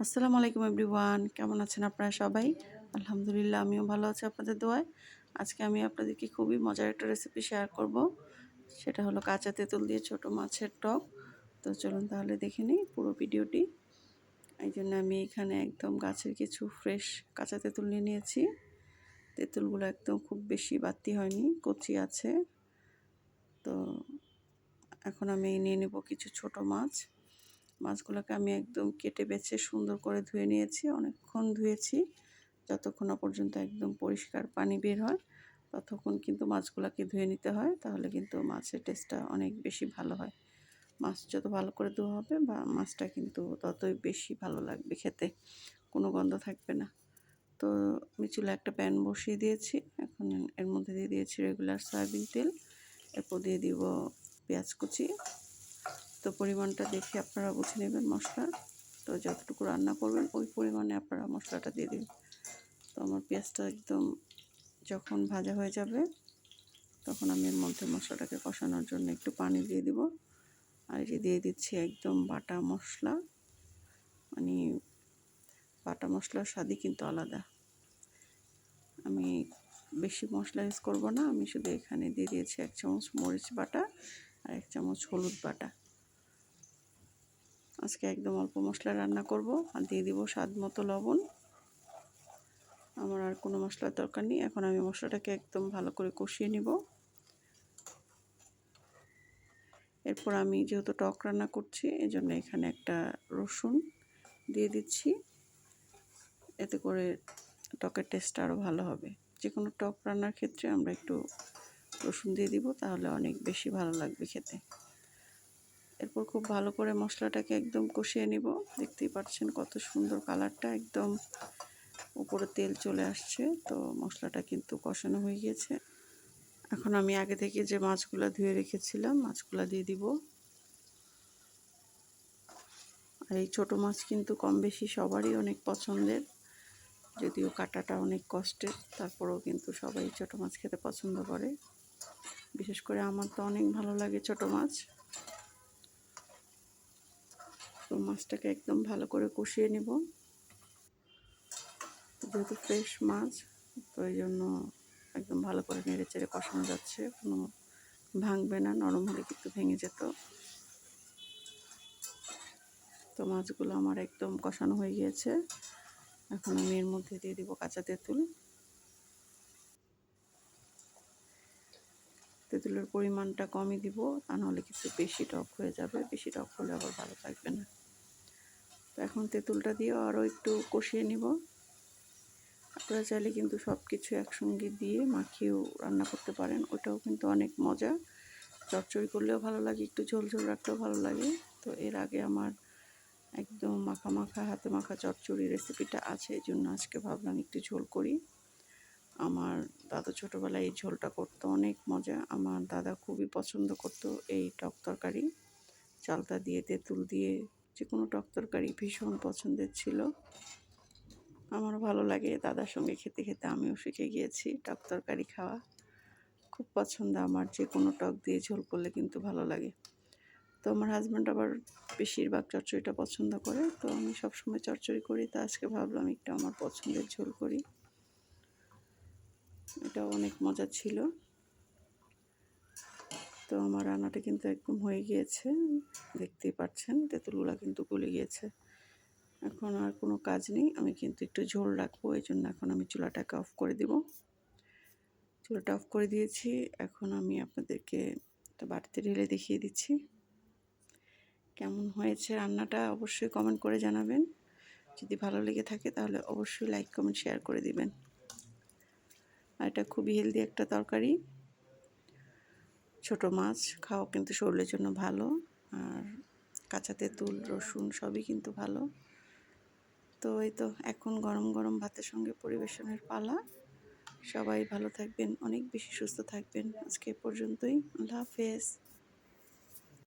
আসসালামু আলাইকুম এভরিওয়ান, কেমন আছেন আপনারা সবাই? আলহামদুলিল্লাহ, আমিও ভালো আছি আপনাদের দোয়ায়। আজকে আমি আপনাদেরকে খুবই মজার একটা রেসিপি শেয়ার করব। সেটা হলো কাঁচা তেঁতুল দিয়ে ছোট মাছের টক। তো চলুন তাহলে দেখে নিই পুরো ভিডিওটি। এই জন্য আমি এখানে একদম গাছের কিছু ফ্রেশ কাঁচা তেঁতুল নিয়ে নিয়েছি। তেঁতুলগুলো একদম খুব বেশি বাতি হয়নি, কচি আছে। তো এখন আমি নিয়ে নেব কিছু ছোট মাছ। মাছগুলোকে আমি একদম কেটে বেছে সুন্দর করে ধুয়ে নিয়েছি, অনেকক্ষণ ধুয়েছি, যতক্ষণ না পর্যন্ত একদম পরিষ্কার পানি বের হয়, ততক্ষণ কিন্তু মাছগুলোকে ধুয়ে নিতে হয়, তাহলে কিন্তু মাছের টেস্টটা অনেক বেশি ভালো হয়। মাছ যত ভালো করে ধোয়া হবে, বা মাছটা কিন্তু ততই বেশি ভালো লাগবে খেতে, কোনো গন্ধ থাকবে না। তো আমি চুলে একটা প্যান বসিয়ে দিয়েছি, এখন এর মধ্যে দিয়ে দিয়েছি রেগুলার সয়াবিন তেল, এরপর দিয়ে দিব পেঁয়াজ কুচি তো পরিমাণটা দেখে আপনারা বুঝে নেবেন মশলা। তো যতটুকু রান্না করবেন, ওই পরিমাণে আপনারা মশলাটা দিয়ে দিন তো আমার পেঁয়াজটা একদম যখন ভাজা হয়ে যাবে, তখন আমি এর মধ্যে মশলাটাকে কষানোর জন্য একটু পানি দিয়ে দিব। আর যে দিয়ে দিচ্ছি একদম বাটা মশলা। মানে বাটা মশলার স্বাদই কিন্তু আলাদা। আমি বেশি মশলা ইউজ করব না, আমি শুধু এখানে দিয়ে দিয়েছি এক চামচ মরিচ বাটা আর এক চামচ হলুদ বাটা। আজকে একদম অল্প মশলা রান্না করব আর দিয়ে দিব স্বাদ মতো লবণ। আমার আর কোনো মশলার দরকার নেই। এখন আমি মশলাটাকে একদম ভালো করে কষিয়ে নিব। এরপর আমি যেহেতু টক রান্না করছি এই জন্য এখানে একটা রসুন দিয়ে দিচ্ছি। এতে করে টকের টেস্ট আরও ভালো হবে। যে কোনো টক রান্নার ক্ষেত্রে আমরা একটু রসুন দিয়ে দিব, তাহলে অনেক বেশি ভালো লাগবে খেতে। এরপর খুব ভালো করে মশলাটাকে একদম কষিয়ে নিব। দেখতেই পাচ্ছেন কত সুন্দর কালারটা একদম উপরে তেল চলে আসছে। তো মশলাটা কিন্তু কষানো হয়ে গিয়েছে এখন আমি আগে থেকে যে মাছগুলো ধুয়ে রেখেছিলাম, মাছগুলো দিয়ে দিব। আর এই ছোটো মাছ কিন্তু কম বেশি সবারই অনেক পছন্দের। যদিও কাটাটা অনেক কষ্টের, তারপরেও কিন্তু সবাই ছোটো মাছ খেতে পছন্দ করে। বিশেষ করে আমার তো অনেক ভালো লাগে ছোটো মাছ। তো মাছটাকে একদম ভালো করে কষিয়ে নেব। যেহেতু ফ্রেশ মাছ, তো এই জন্য একদম ভালো করে নেড়ে চেড়ে কষানো যাচ্ছে। কোনো ভাঙবে না, নরম হলে কিন্তু ভেঙে যেত। তো মাছগুলো আমার একদম কষানো হয়ে গিয়েছে। এখন আমি এর মধ্যে দিয়ে দিব কাঁচা তেঁতুল। তেঁতুলের পরিমাণটা কমই দিব, তা নাহলে কিন্তু বেশি টক হয়ে যাবে, বেশি টক হলে আবার ভালো লাগবে না। তো এখন তেঁতুলটা দিয়ে আরও একটু কষিয়ে নিব। আপনারা চাইলে কিন্তু সব কিছু একসঙ্গে দিয়ে মাখিয়েও রান্না করতে পারেন, ওটাও কিন্তু অনেক মজা। চচ্চড়ি করলেও ভালো লাগে, একটু ঝোল ঝোল রাখতেও ভালো লাগে। তো এর আগে আমার একদম মাখা মাখা, হাতে মাখা চচ্চড়ি রেসিপিটা আছে, এই জন্য আজকে ভাবলাম একটু ঝোল করি। আমার দাদা ছোটোবেলায় এই ঝোলটা করতো, অনেক মজা। আমার দাদা খুবই পছন্দ করতো এই টক তরকারি। চালতা দিয়ে, তেঁতুল দিয়ে যে কোনো টক তরকারি ভীষণ পছন্দের ছিল। আমারও ভালো লাগে দাদার সঙ্গে খেতে খেতে, আমিও শিখে গিয়েছি টক তরকারি খাওয়া। খুব পছন্দ আমার যে কোনো টক দিয়ে ঝোল করলে কিন্তু ভালো লাগে। তো আমার হাজব্যান্ড আবার বেশিরভাগ চচ্চড়িটা পছন্দ করে, তো আমি সবসময় চচ্চড়ি করি। তো আজকে ভাবলাম একটু আমার পছন্দের ঝোল করি। এটা অনেক মজা ছিল। তো আমার রান্নাটা কিন্তু একদম হয়ে গিয়েছে, দেখতেই পাচ্ছেন। তেঁতুলগুলা কিন্তু গলে গিয়েছে। এখন আর কোনো কাজ নেই, আমি কিন্তু একটু ঝোল রাখব, এই জন্য এখন আমি চুলাটাকে অফ করে দিব। চুলাটা অফ করে দিয়েছি, এখন আমি আপনাদেরকে একটা বাড়িতে ঢেলে দেখিয়ে দিচ্ছি। কেমন হয়েছে রান্নাটা অবশ্যই কমেন্ট করে জানাবেন। যদি ভালো লেগে থাকে তাহলে অবশ্যই লাইক কমেন্ট শেয়ার করে দিবেন। আর এটা খুবই হেলদি একটা তরকারি। ছোট মাছ, খাওয়া কিন্তু শরীরের জন্য ভালো। আর কাঁচা তেঁতুল, রসুন সবই কিন্তু ভালো। তো এই তো এখন গরম গরম ভাতের সঙ্গে পরিবেশনের পালা। সবাই ভালো থাকবেন, অনেক বেশি সুস্থ থাকবেন। আজকে পর্যন্তই। আল্লাহ হাফেজ।